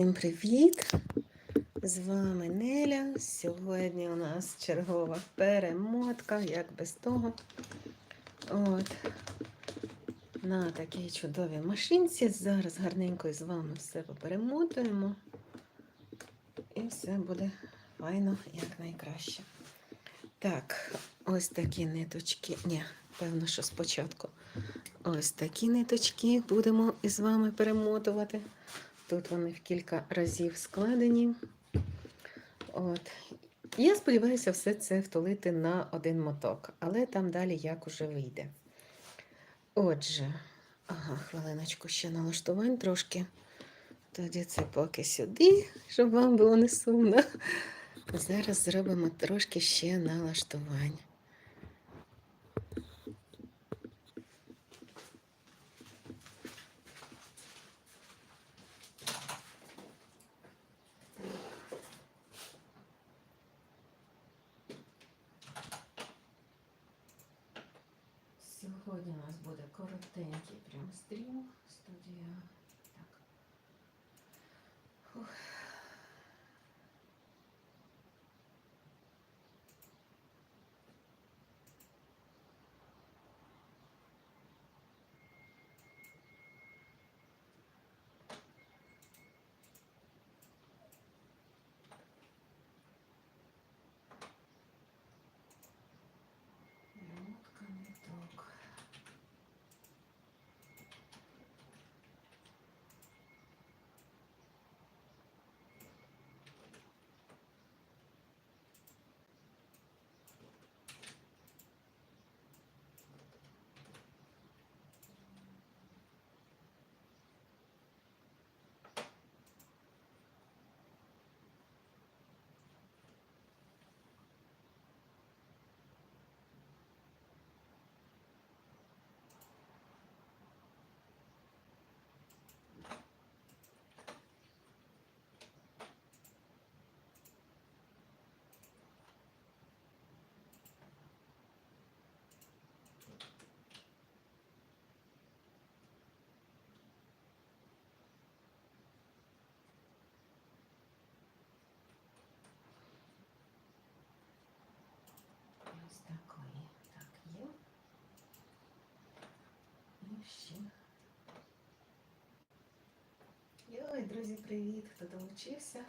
Всім привіт! З вами Неля. Сьогодні у нас чергова перемотка, як без того. От. На такій чудовій машинці. Зараз гарненько з вами все поперемотуємо. І все буде файно, як найкраще. Так, ось такі ниточки. Ні, певно, що спочатку. Ось такі ниточки будемо із вами перемотувати. Тут вони в кілька разів складені. От. Я сподіваюся все це втулити на один моток, але там далі як уже вийде. Отже, ага, хвилиночку ще налаштувань трошки. Тоді це поки сюди, щоб вам було не сумно. Зараз зробимо трошки ще налаштувань. І ще. Йой, друзі, привіт, хто долучився.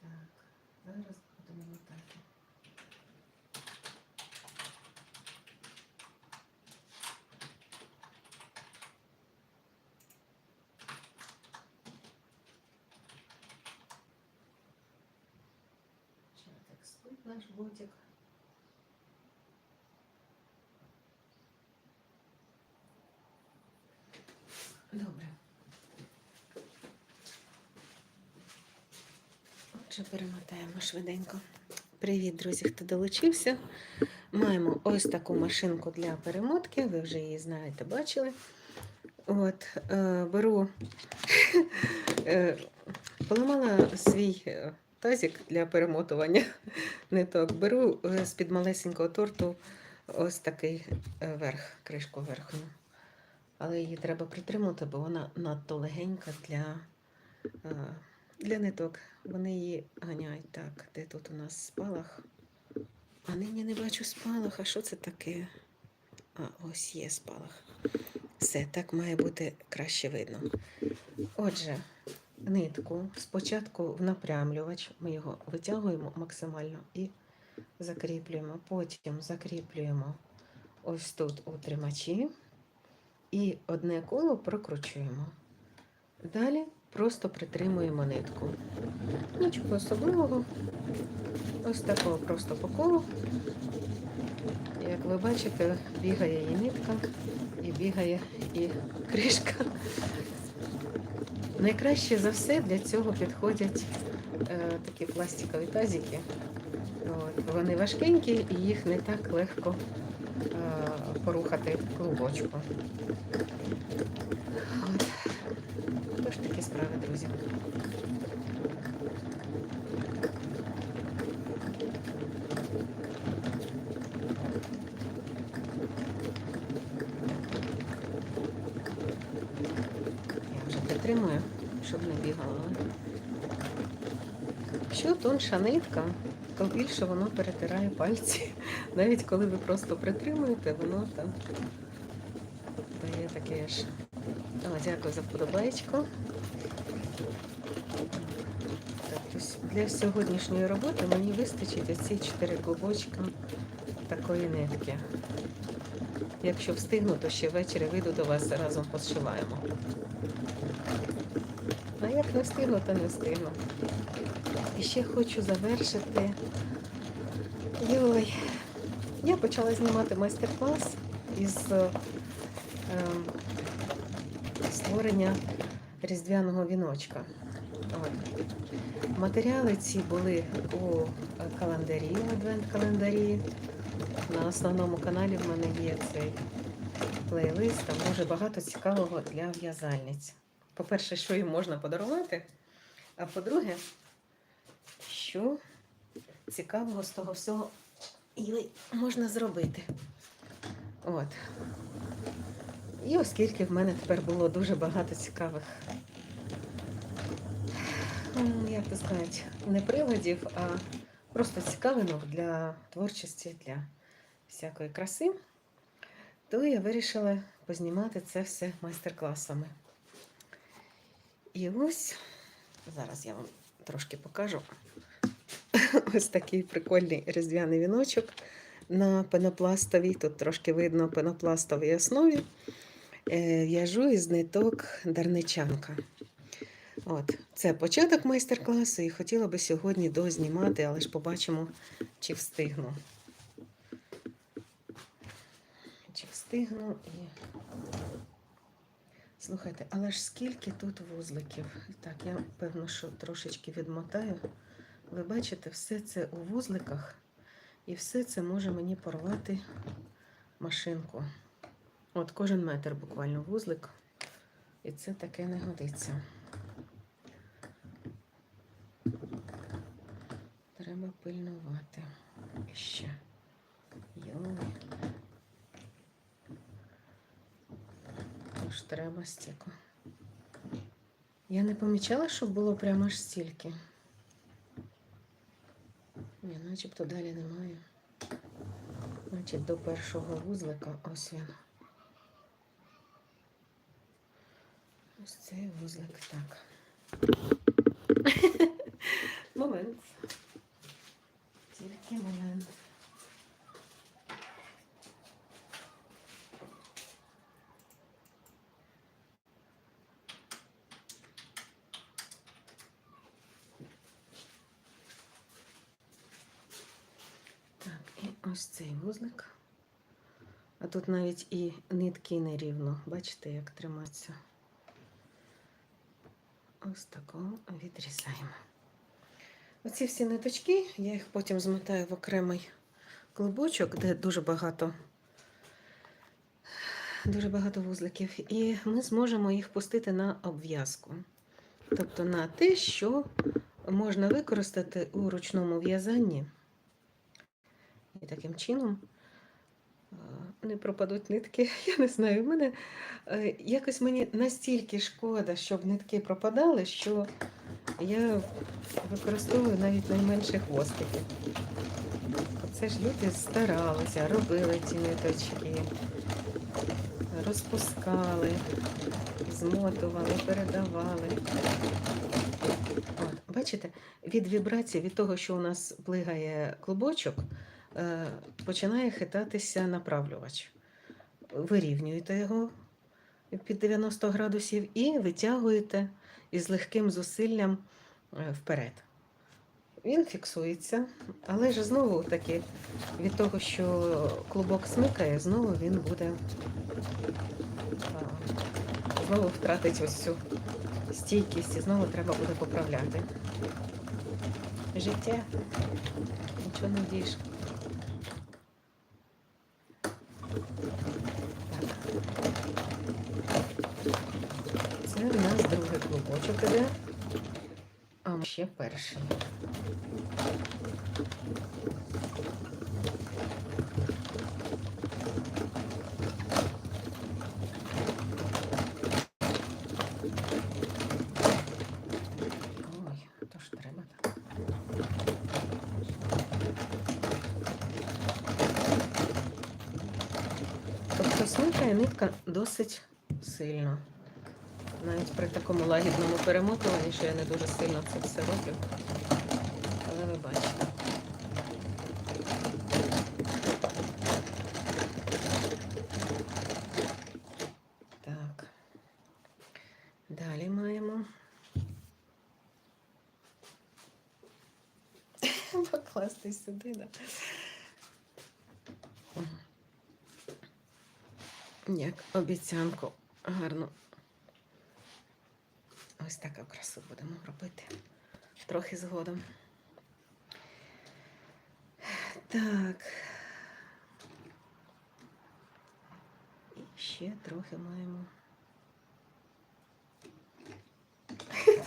Так, зараз будемо мотати. Ще так спить наш ботик. Перемотаємо швиденько. Привіт, друзі, хто долучився. Маємо ось таку машинку для перемотки, ви вже її знаєте, бачили. От, е, беру, е, поламала свій е, тазик для перемотування ниток. Беру е, з-під малесенького торту ось такий е, верх, кришку верхню. Але її треба притримати, бо вона надто легенька для, для ниток. Вони її ганяють так. Де тут у нас спалах? А нині не бачу спалах. А що це таке? А, ось є спалах. Все, так має бути краще видно. Отже, нитку спочатку в напрямлювач, ми його витягуємо максимально і закріплюємо. Потім закріплюємо ось тут у тримачі і одне коло прокручуємо. Далі просто притримуємо нитку. Нічого особливого. Ось такого просто по колу. Як ви бачите, бігає і нитка, і бігає і кришка. Найкраще за все для цього підходять е, такі пластикові тазики. От, вони важкенькі і їх не так легко е, порухати клубочку. От. Справи, друзі. притримую, щоб не бігало. Що тонша нитка, то більше воно перетирає пальці. Навіть коли ви просто притримуєте, воно там дає таке ж. Дякую за вподобайку. Так, ось для сьогоднішньої роботи мені вистачить оці 4 клубочка такої нитки. Якщо встигну, то ще ввечері вийду до вас разом пошиваємо. А як не встигну, то не встигну. І ще хочу завершити. Йой, я почала знімати майстер-клас із е, ем, створення різдвяного віночка. Матеріали ці були у календарі, адвент-календарі. На основному каналі в мене є цей плейлист, там дуже багато цікавого для в'язальниць. По-перше, що їм можна подарувати, а по-друге, що цікавого з того всього можна зробити. От. І оскільки в мене тепер було дуже багато цікавих, як то сказати, не приладів, а просто цікавинок для творчості, для всякої краси, то я вирішила познімати це все майстер-класами. І ось зараз я вам трошки покажу. Ось такий прикольний різдвяний віночок на пенопластовій. Тут трошки видно пенопластовій основі. Е, В'яжу із ниток дарничанка. От, це початок майстер-класу, і хотіла би сьогодні дознімати, але ж побачимо, чи встигну. Чи встигну і. Слухайте, але ж скільки тут вузликів? Так, я певно, що трошечки відмотаю. Ви бачите, все це у вузликах, і все це може мені порвати машинку. От кожен метр буквально вузлик, і це таке не годиться. Треба пильнувати ще. Йой. Тож треба стільки. Я не помічала, щоб було прямо аж стільки. Ні, начебто далі немає. Значить, до першого вузлика ось він. Ось цей вузлик так. Момент. Тільки момент. Ось цей вузлик. А тут навіть і нитки нерівно. Бачите, як триматься. Ось такого відрізаємо. Оці всі ниточки, я їх потім змотаю в окремий клубочок, де дуже багато, дуже багато вузликів. І ми зможемо їх пустити на обв'язку. Тобто на те, що можна використати у ручному в'язанні. І таким чином не пропадуть нитки. Я не знаю. В мене е, якось мені настільки шкода, щоб нитки пропадали, що я використовую навіть найменші хвостики. Це ж люди старалися, робили ці ниточки, розпускали, змотували, передавали. От, бачите, від вібрації, від того, що у нас плигає клубочок, е, починає хитатися направлювач. Вирівнюєте його під 90 градусів і витягуєте із легким зусиллям е, вперед. Він фіксується, але ж знову таки від того, що клубок смикає, знову він буде знову втратить ось цю стійкість і знову треба буде поправляти. Життя, нічого не вдієш. ще перший. Тобто смикає нитка досить сильно. Навіть при такому лагідному перемотуванні, що я не дуже сильно це все роблю. Але ви бачите. Так. Далі маємо. Покласти сюди, да. Як обіцянку гарно. Ось таку красу будемо робити. Трохи згодом. Так. І ще трохи маємо.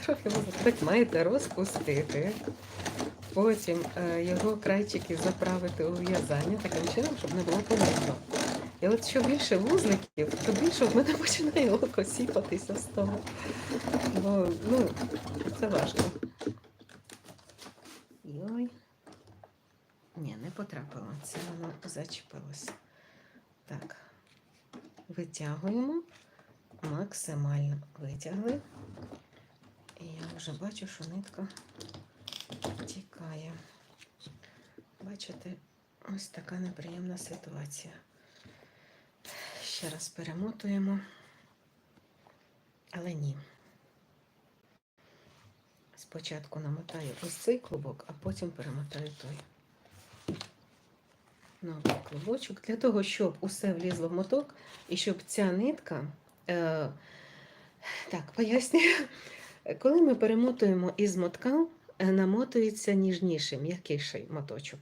Трохи можна. Так маєте розпустити. Потім е, його крайчики заправити у в'язання таким чином, щоб не було помітно. І от що більше вузликів, то більше в мене починає око сіпатися з того. Бо, ну, це важко. Йой. Ні, не потрапило. Це воно зачепилося. Так. Витягуємо. Максимально витягли. І я вже бачу, що нитка тікає. Бачите, ось така неприємна ситуація. Ще раз перемотуємо. Але ні. Спочатку намотаю ось цей клубок, а потім перемотаю той. Новий клубочок. Для того, щоб усе влізло в моток і щоб ця нитка. Е, так, пояснюю. Коли ми перемотуємо із мотка, е, намотується ніжніший, м'якіший моточок.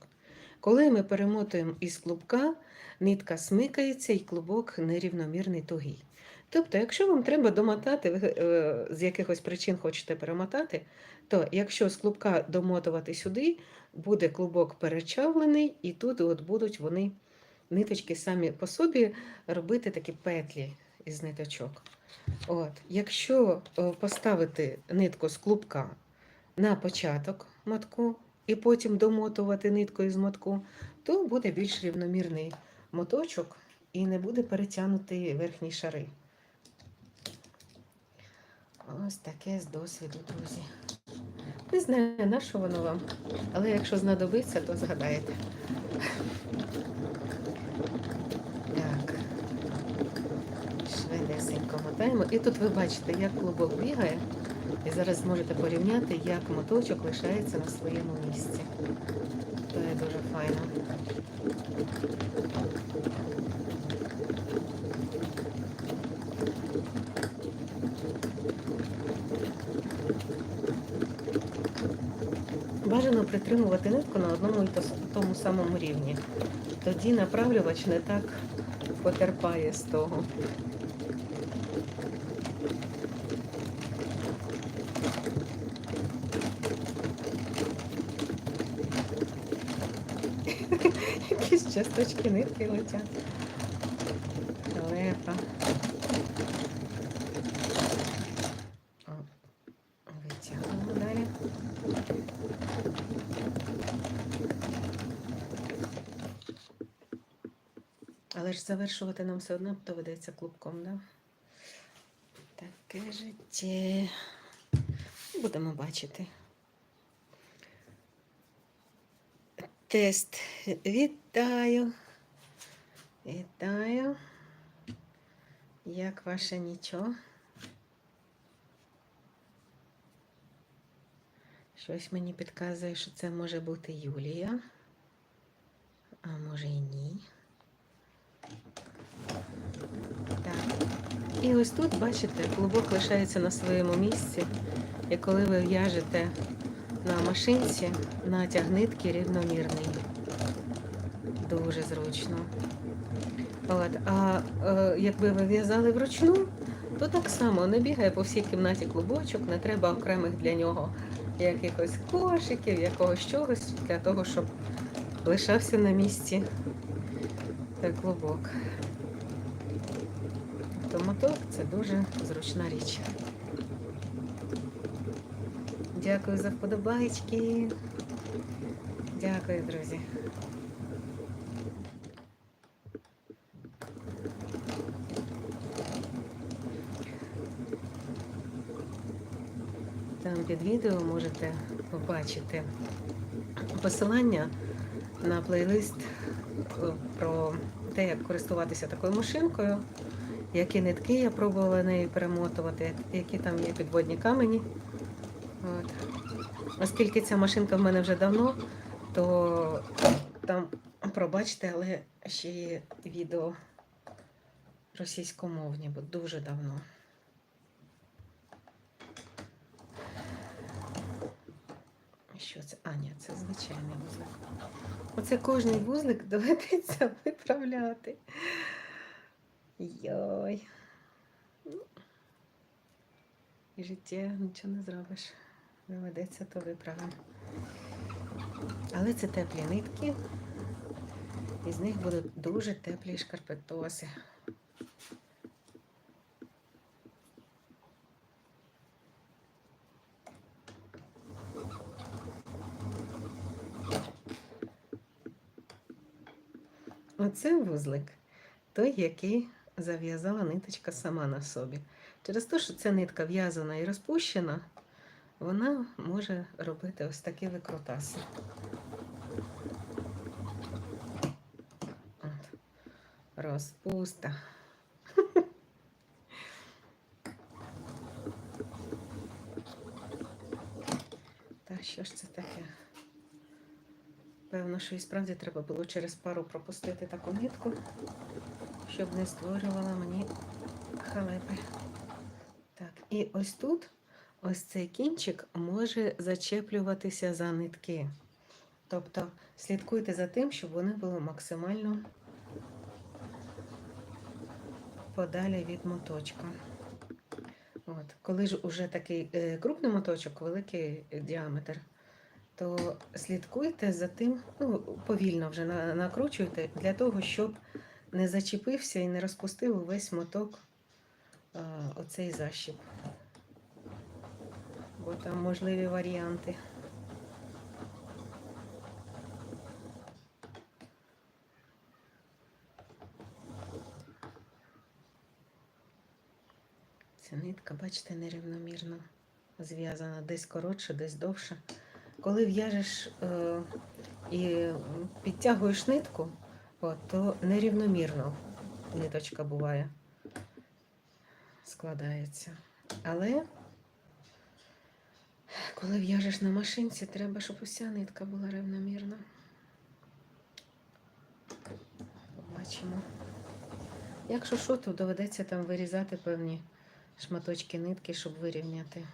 Коли ми перемотуємо із клубка, нитка смикається і клубок нерівномірний тугий. Тобто, якщо вам треба домотати, ви е, з якихось причин хочете перемотати, то якщо з клубка домотувати сюди, буде клубок перечавлений, і тут от будуть вони, ниточки самі по собі, робити такі петлі із ниточок. От. Якщо е, поставити нитку з клубка на початок мотку і потім домотувати ниткою з мотку, то буде більш рівномірний моточок і не буде перетягнути верхні шари. Ось таке з досвіду, друзі. Не знаю, на що воно вам, але якщо знадобиться, то згадаєте. Так. Швидесенько мотаємо. І тут ви бачите, як клубок бігає. І зараз зможете порівняти, як моточок лишається на своєму місці. То є дуже файно. Бажано притримувати нитку на одному і тому самому рівні. Тоді направлювач не так потерпає з того. Часточки нитки летять. Лепа. О, Витягуємо далі. Але ж завершувати нам все одно доведеться клубком, да? Таке життя. Будемо бачити. Тест. Вітаю. Вітаю. Як ваше нічого? Щось мені підказує, що це може бути Юлія. А може і ні. Так. І ось тут, бачите, клубок лишається на своєму місці. І коли ви в'яжете на машинці, натяг нитки рівномірний. Дуже зручно. От. А е, якби ви в'язали вручну, то так само не бігає по всій кімнаті клубочок, не треба окремих для нього якихось кошиків, якогось чогось для того, щоб лишався на місці та клубок. То моток це дуже зручна річ. Дякую за вподобайки. Дякую, друзі. Там під відео можете побачити посилання на плейлист е, про те, як користуватися такою машинкою, які нитки я пробувала нею перемотувати, які там є підводні камені. Оскільки ця машинка в мене вже давно, то там, пробачте, але ще є відео російськомовні, бо дуже давно. Що це? А, ні, це звичайний вузлик. Оце кожний вузлик доведеться виправляти. Йой. Ну, І життя нічого не зробиш. Доведеться, то виправимо. Але це теплі нитки. І з них будуть дуже теплі шкарпетоси. Оце вузлик, той, який зав'язала ниточка сама на собі. Через те, що ця нитка в'язана і розпущена, вона може робити ось такі викрутаси. От. Розпуста. Та що ж це таке? Певно, що і справді треба було через пару пропустити таку нитку, щоб не створювала мені халепи. Так, і ось тут ось цей кінчик може зачеплюватися за нитки. Тобто слідкуйте за тим, щоб вони були максимально подалі від моточка. От. Коли ж уже такий е, крупний моточок, великий діаметр, то слідкуйте за тим, ну, повільно вже на- накручуйте, для того, щоб не зачепився і не розпустив увесь моток а, оцей защіп. Бо там можливі варіанти. Ця нитка, бачите, нерівномірно зв'язана, десь коротше, десь довше. Коли в'яжеш е, і підтягуєш нитку, от, то нерівномірно ниточка буває, складається. Але коли в'яжеш на машинці, треба, щоб уся нитка була рівномірна. Побачимо. Якщо що, то доведеться там вирізати певні шматочки нитки, щоб вирівняти.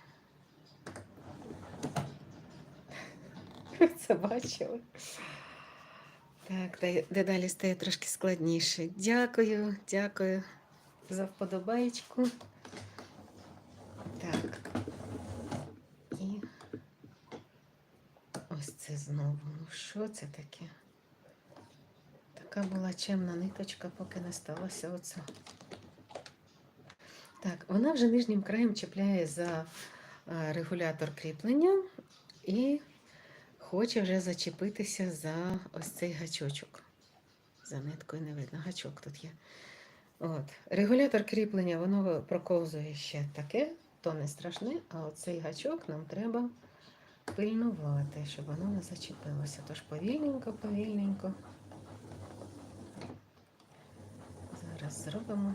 Ви це бачили? Так, де- дедалі стає трошки складніше. Дякую, дякую за вподобаєчку. Так. І ось це знову. Ну що це таке? Така була чемна ниточка, поки не сталося оце. Так, вона вже нижнім краєм чіпляє за е, регулятор кріплення і хоче вже зачепитися за ось цей гачочок. За ниткою не видно, гачок тут є. От. Регулятор кріплення, воно проковзує ще таке, то не страшне, а оцей гачок нам треба пильнувати, щоб воно не зачепилося. Тож повільненько, повільненько. Зараз зробимо.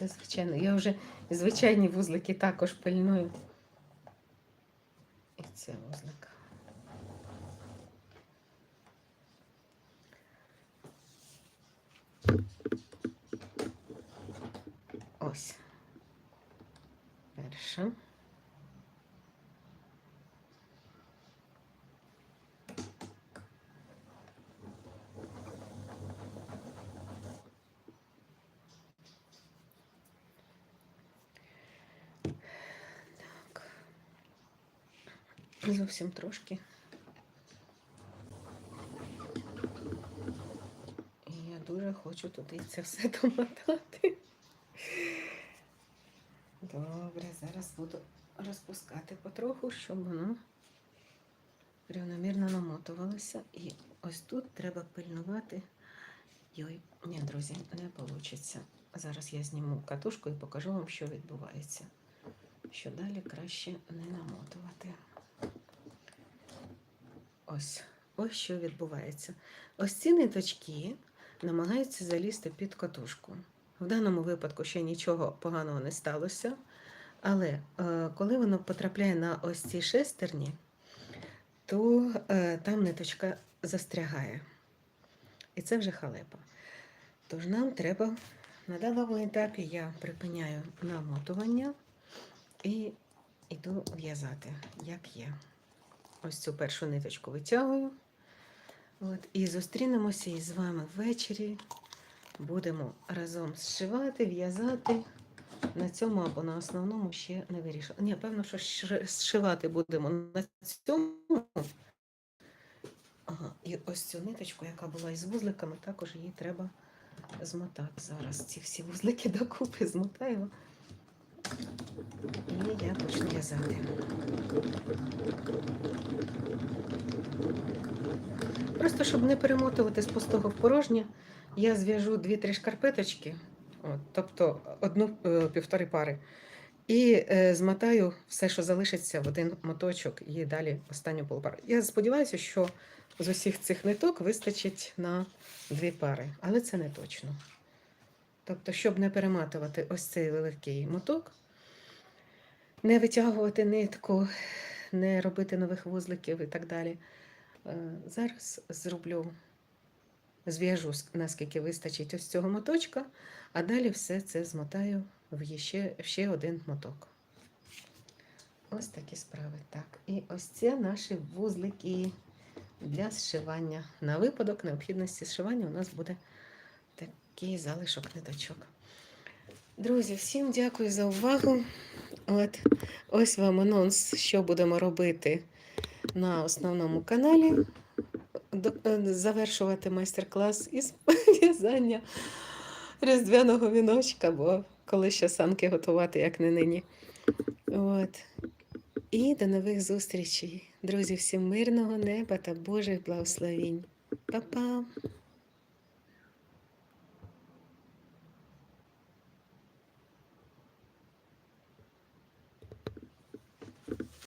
Це звичайно. Я вже звичайні вузлики також пильную. І це вузлик. Ось. Перша. Так. Зовсім трошки. І я дуже хочу туди це все домотати. Добре, зараз буду розпускати потроху, щоб воно рівномірно намотувалося. І ось тут треба пильнувати. Йой, ні, друзі, не вийде. Зараз я зніму катушку і покажу вам, що відбувається. Що далі краще не намотувати. Ось, ось що відбувається. Ось ці ниточки намагаються залізти під катушку. В даному випадку ще нічого поганого не сталося. Але е, коли воно потрапляє на ось ці шестерні, то е, там ниточка застрягає. І це вже халепа. Тож нам треба на даному етапі я припиняю намотування і йду в'язати, як є. Ось цю першу ниточку витягую. От, і зустрінемося із вами ввечері. Будемо разом зшивати, в'язати. На цьому або на основному ще не вирішила. Ні, певно, що зшивати будемо на цьому. Ага, і ось цю ниточку, яка була із вузликами, також її треба змотати. Зараз ці всі вузлики докупи змотаємо. І я почну в'язати. Просто щоб не перемотувати з пустого в порожнє, я зв'яжу дві-три шкарпеточки, от, тобто одну е, півтори пари, і е, змотаю все, що залишиться в один моточок, і далі останню полупару. Я сподіваюся, що з усіх цих ниток вистачить на дві пари, але це не точно. Тобто, щоб не перематувати ось цей великий моток, не витягувати нитку, не робити нових вузликів і так далі. Е, Зараз зроблю, зв'яжу, наскільки вистачить ось цього моточка, а далі все це змотаю в ще, ще один моток. Ось такі справи. Так, і ось це наші вузлики для зшивання. На випадок необхідності зшивання у нас буде такий залишок ниточок. Друзі, всім дякую за увагу. От, ось вам анонс, що будемо робити на основному каналі. Е, Завершувати майстер-клас із в'язання різдвяного віночка, бо коли ще санки готувати, як не нині. От. І до нових зустрічей. Друзі, всім мирного неба та Божих благословінь. Па-па!